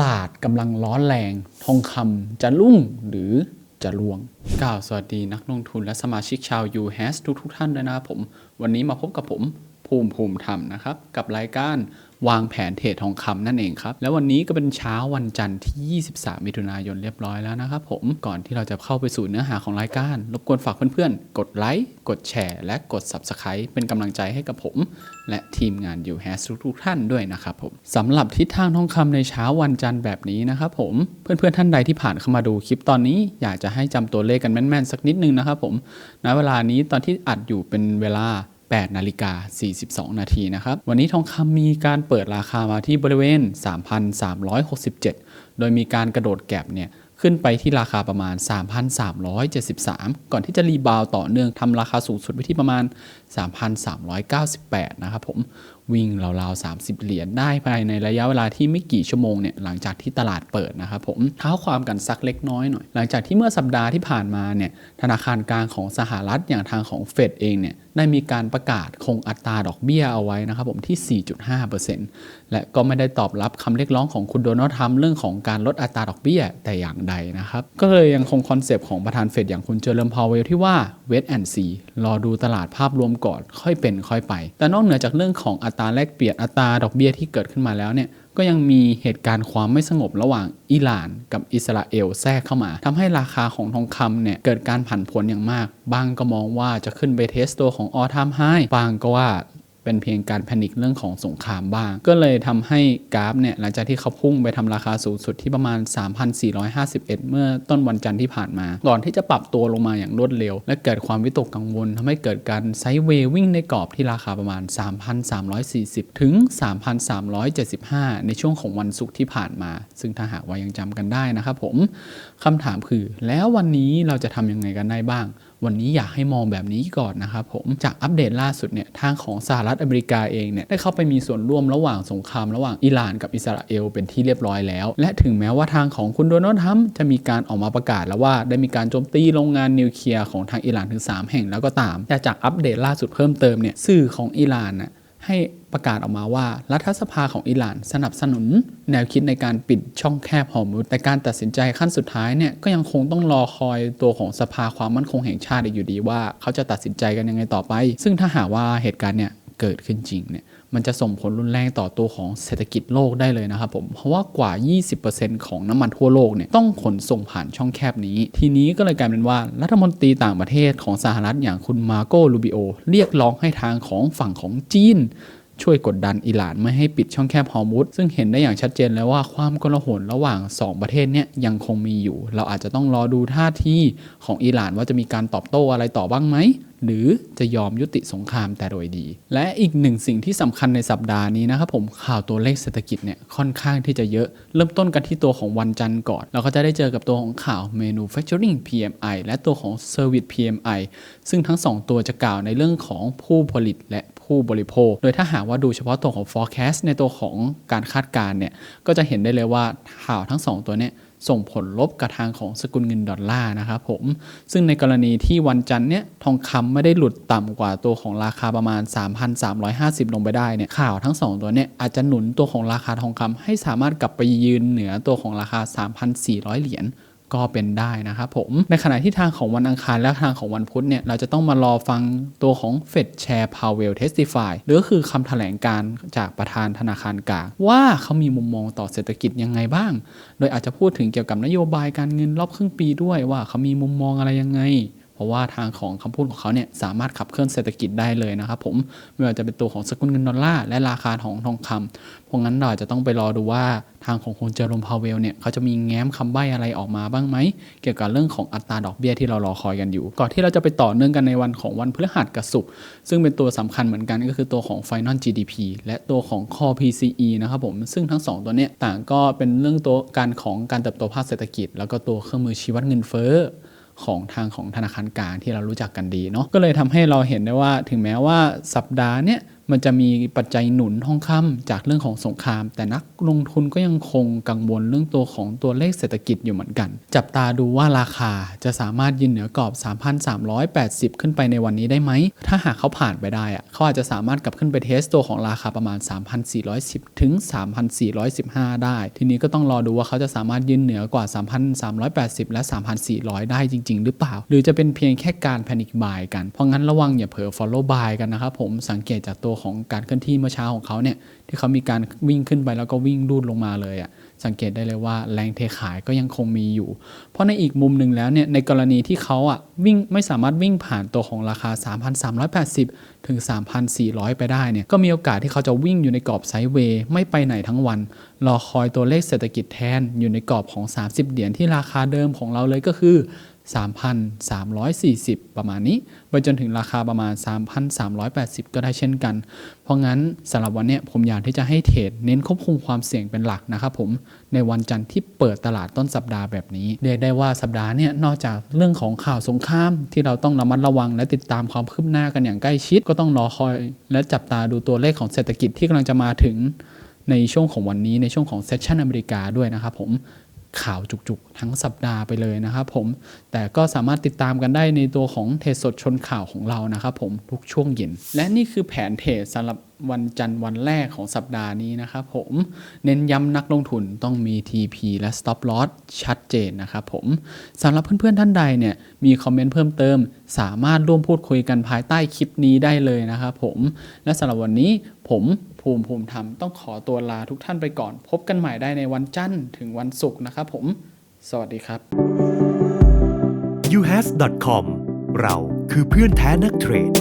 ลาดกำลังร้อนแรง ทองคำจะรุ่งหรือจะรวงกล่าวสวัสดีนักลงทุนและสมาชิกชาว u h a s ทุกทุกท่านด้วยนะครับผม วันนี้มาพบกับผม ภูมิภูมิธรรมนะครับ กับรายการวางแผนเทรดทองคำนั่นเองครับ แล้ววันนี้ก็เป็นเช้าวันจันทร์ที่ 23 มิถุนายนเรียบร้อยแล้วนะครับผมก่อนที่เราจะเข้าไปสู่เนื้อหาของรายการ รบกวนฝากเพื่อนๆ กดไลค์กดแชร์และกด Subscribe เป็นกำลังใจให้กับผม และทีมงาน u h a s ทุกๆท่านด้วยนะครับผมสำหรับทิศทางทองคำในเช้าวันจันทร์แบบนี้นะครับผมเพื่อนๆท่านใดที่ผ่านเข้ามาดูคลิปตอนนี้อยากจะให้จำตัวเลขกันแม่นๆสักนิดนึงนะครับผมณเวลานี้ตอนที่อัดอยู่เป็นเวลา 8 นาฬิกา 42 นาทีนะครับ วันนี้ทองคำมีการเปิดราคามาที่บริเวณ 3,367 โดยมีการกระโดดแก็บเนี่ยขึ้นไปที่ราคาประมาณ 3,373 ก่อนที่จะรีบาวต่อเนื่องทำราคาสูงสุดไปที่ประมาณ 3,398 นะครับผม วิ่งราวๆ30 เหรียญได้ภายในระยะเวลาที่ไม่กี่ชั่วโมงเนี่ยหลังจากที่ตลาดเปิดนะครับผมเท้าความกันสักเล็กน้อยหน่อย หลังจากที่เมื่อสัปดาห์ที่ผ่านมาเนี่ยธนาคารกลางของสหรัฐอย่างทางของเฟดเองเนี่ยได้มีการประกาศคงอัตราดอกเบี้ยเอาไว้นะครับผมที่ 4.5%และก็ไม่ได้ตอบรับคำเรียกร้องของคุณโดนัลด์ทรัมป์เรื่องของการลดอัตราดอกเบี้ยแต่อย่างใดนะครับ ก็เลยยังคงคอนเซปต์ของประธานเฟดอย่างคุณเจอร์เลมพาวเวลที่ว่า เวทแอนซีรอดูตลาดภาพรวมก่อนค่อยเป็นค่อยไป แต่นอกเหนือจากเรื่องของอัตราแลกเปลี่ยนอัตราดอกเบี้ยที่เกิดขึ้นมาแล้วเนี่ยก็ยังมีเหตุการณ์ความไม่สงบระหว่างอิหร่านกับอิสราเอลแทรกเข้ามาทำให้ราคาของทองคำเนี่ยเกิดการผันผวนอย่างมาก บางก็มองว่าจะขึ้นไปเทสตัวของออทามไฮบางก็ว่า เป็นเพียงการแพนิคเรื่องของสงครามบ้าง ก็เลยทำให้กราฟเนี่ยหลังจากที่เขาพุ่งไปทำราคาสูงสุดที่ประมาณ 3,451 เมื่อต้นวันจันทร์ที่ผ่านมา ก่อนที่จะปรับตัวลงมาอย่างรวดเร็ว และเกิดความวิตกกังวลทำให้เกิดการไซด์เวย์วิ่งในกรอบที่ราคาประมาณ 3,340 ถึง 3,375 ในช่วงของวันศุกร์ที่ผ่านมา ซึ่งถ้าหากว่ายังจำกันได้นะครับผมคำถามคือแล้ววันนี้เราจะทำยังไงกันได้บ้างวันนี้อยากให้มองแบบนี้ก่อนนะครับผมจากอัปเดตล่าสุดเนี่ยทางของสหรัฐอเมริกาเองเนี่ยได้เข้าไปมีส่วนร่วมระหว่างสงครามระหว่างอิหร่านกับอิสราเอลเป็นที่เรียบร้อยแล้ว และถึงแม้ว่าทางของคุณโดนัลด์ทรัมป์จะมีการออกมาประกาศแล้วว่าได้มีการโจมตีโรงงานนิวเคลียร์ของทางอิหร่านถึง 3 แห่งแล้วก็ตาม แต่จากอัปเดตล่าสุดเพิ่มเติมเนี่ยสื่อของอิหร่านน่ะ ให้ประกาศออกมาว่า รัฐสภาของอิหร่านสนับสนุน แนวคิดในการปิดช่องแคบฮอร์มุดแต่การตัดสินใจขั้นสุดท้ายเนี่ยก็ยังคงต้องรอคอยตัวของสภาความมั่นคงแห่งชาติอีกอยู่ดีว่า เขาจะตัดสินใจกันยังไงต่อไป ซึ่งถ้าหากว่าเหตุการณ์เนี่ยเกิดขึ้นจริงเนี่ย มันจะส่งผลรุนแรงต่อตัวของเศรษฐกิจโลกได้เลยนะครับผม เพราะว่ากว่า 20%ของน้ำมันทั่วโลกเนี่ยต้องขนส่งผ่านช่องแคบนี้ ทีนี้ก็เลยกลายเป็นว่ารัฐมนตรีต่างประเทศของสหรัฐอย่างคุณมาโกลูบิโอเรียกร้องให้ทางของฝั่งของจีน ช่วยกดดันอิหร่านไม่ให้ปิดช่องแคบฮอร์มุดซึ่งเห็นได้อย่างชัดเจนแล้วว่าความกลาหนระหว่าง 2 ประเทศเนี่ยยังคงมีอยู่ เราอาจจะต้องรอดูท่าทีของอิหร่านว่าจะมีการตอบโต้อะไรต่อบ้างไหมหรือจะยอมยุติสงครามแต่โดยดี และอีกหนึ่งสิ่งที่สำคัญในสัปดาห์นี้นะครับผมข่าวตัวเลขเศรษฐกิจเนี่ยค่อนข้างที่จะเยอะ เริ่มต้นกันที่ตัวของวันจันทร์ก่อน เราก็จะได้เจอกับตัวของข่าว manufacturing PMI และตัวของ service PMI ซึ่งทั้ง 2 ตัวจะกล่าวในเรื่องของผู้ผลิตและ ผู้บริโภค โดยถ้าหากว่าดูเฉพาะตัวของ forecast ในตัวของการคาดการณ์เนี่ย ก็จะเห็นได้เลยว่าข่าวทั้ง 2 ตัวเนี่ยส่งผลลบกับทางของสกุลเงินดอลลาร์นะครับผม ซึ่งในกรณีที่วันจันทร์เนี่ยทองคำไม่ได้หลุดต่ำกว่าตัวของราคาประมาณ 3,350 ลงไปได้เนี่ยข่าวทั้ง 2 ตัวเนี่ยอาจจะหนุนตัวของราคาทองคำให้สามารถกลับไปยืนเหนือตัวของราคา 3,400 เหรียญ ก็เป็นได้นะครับผม ในขณะที่ทางของวันอังคารและทางของวันพุธเนี่ย เราจะต้องมารอฟังตัวของ Fed Chair Powell Testify หรือก็คือคำแถลงการจากประธานธนาคารกลางว่าเขามีมุมมองต่อเศรษฐกิจยังไงบ้าง โดยอาจจะพูดถึงเกี่ยวกับนโยบายการเงินรอบครึ่งปีด้วยว่าเขามีมุมมองอะไรยังไง เพราะว่าทางของคำพูดของเขาเนี่ยสามารถขับเคลื่อนเศรษฐกิจได้เลยนะครับผมไม่ว่าจะเป็นตัวของสกุลเงินดอลลาร์และราคาของทองคำเพราะงั้นเราอาจะต้องไปรอดูว่าทางของคุณเจอร์มพาวเวลเนี่ยเขาจะมีแง้มคำใบ้อะไรออกมาบ้างไหม เกี่ยวกับเรื่องของอัตราดอกเบี้ยที่เรารอคอยกันอยู่ ก่อนที่เราจะไปต่อเนื่องกันในวันของวันพฤหัสกับศุกร์ซึ่งเป็นตัวสำคัญเหมือนกันก็คือตัวของ Final GDP และตัวของ Core PCE นะครับผมซึ่งทั้งสองตัวเนี้ยต่างก็เป็นเรื่องตัวการของการเติบโตภาคเศรษฐกิจ แล้วก็ตัวเครื่องมือชี้วัดเงินเฟ้อ ของทางของธนาคารกลางที่เรารู้จักกันดีเนาะก็เลยทำให้เราเห็นได้ว่าถึงแม้ว่าสัปดาห์เนี้ย มันจะมีปัจจัยหนุนทองคำจากเรื่องของสงคราม แต่นักลงทุนก็ยังคงกังวลเรื่องตัวของตัวเลขเศรษฐกิจอยู่เหมือนกัน จับตาดูว่าราคาจะสามารถยืนเหนือกรอบ 3,380 ขึ้นไปในวันนี้ได้ไหม ถ้าหากเขาผ่านไปได้อะเขาอาจจะสามารถกลับขึ้นไปเทสตัวของราคาประมาณ 3,410 ถึง 3,415 ได้ ทีนี้ก็ต้องรอดูว่าเขาจะสามารถยืนเหนือกว่า 3,380 และ 3,400 ได้จริง ๆ หรือเปล่า หรือจะเป็นเพียงแค่การแพนิคบายกัน เพราะงั้นระวังอย่าเผลอ follow buy กันนะครับผมสังเกตจากตัวของการเคลื่อนที่เมื่อเช้าของเขาเนี่ยที่เขามีการวิ่งขึ้นไปแล้วก็วิ่งดูดลงมาเลยอะ่ะสังเกตได้เลยว่าแรงเทขายก็ยังคงมีอยู่ เพราะในอีกมุมหนึ่งแล้วเนี่ยในกรณีที่เขาอะวิ่งไม่สามารถวิ่งผ่านตัวของราคา 3,380 ถึง 3,400 ไปได้เนี่ยก็มีโอกาสที่เขาจะวิ่งอยู่ในกรอบไซด์เวย์ไม่ไปไหนทั้งวัน รอคอยตัวเลขเศรษฐกิจแทนอยู่ในกรอบของ 30 เหรียญที่ราคาเดิมของเราเลยก็คือ 3,340 ประมาณนี้ ไปจนถึงราคาประมาณ 3,380 ก็ได้เช่นกัน เพราะงั้นสำหรับวันนี้ผมอยากที่จะให้เทรดเน้นควบคุมความเสี่ยงเป็นหลักนะครับผม ในวันจันทร์ที่เปิดตลาดต้นสัปดาห์แบบนี้ เรียกได้ว่าสัปดาห์นี้นอกจากเรื่องของข่าวสงครามที่เราต้องระมัดระวัง และติดตามความคืบหน้ากันอย่างใกล้ชิด ก็ต้องรอคอย และจับตาดูตัวเลขของเศรษฐกิจที่กำลังจะมาถึงในช่วงของวันนี้ในช่วงของเซสชันอเมริกาด้วยนะครับผม ข่าวจุกๆ ทั้งสัปดาห์ไปเลยนะครับผม แต่ก็สามารถติดตามกันได้ในตัวของเทรดสดชนข่าวของเรานะครับผมทุกช่วงเย็น และนี่คือแผนเทรดสำหรับวันจันทร์วันแรกของสัปดาห์นี้นะครับผม เน้นย้ำนักลงทุนต้องมี TP และ Stop Loss ชัดเจนนะครับผมสำหรับเพื่อนๆท่านใดเนี่ยมีคอมเมนต์เพิ่มเติม สามารถร่วมพูดคุยกันภายใต้คลิปนี้ได้เลยนะครับผม และสำหรับวันนี้ผม ภูมิภูมิธรรมต้องขอตัวลาทุกท่านไปก่อน พบกันใหม่ได้ในวันจันทร์ถึงวันศุกร์นะครับผม สวัสดีครับ uhas.com เราคือเพื่อนแท้นักเทรด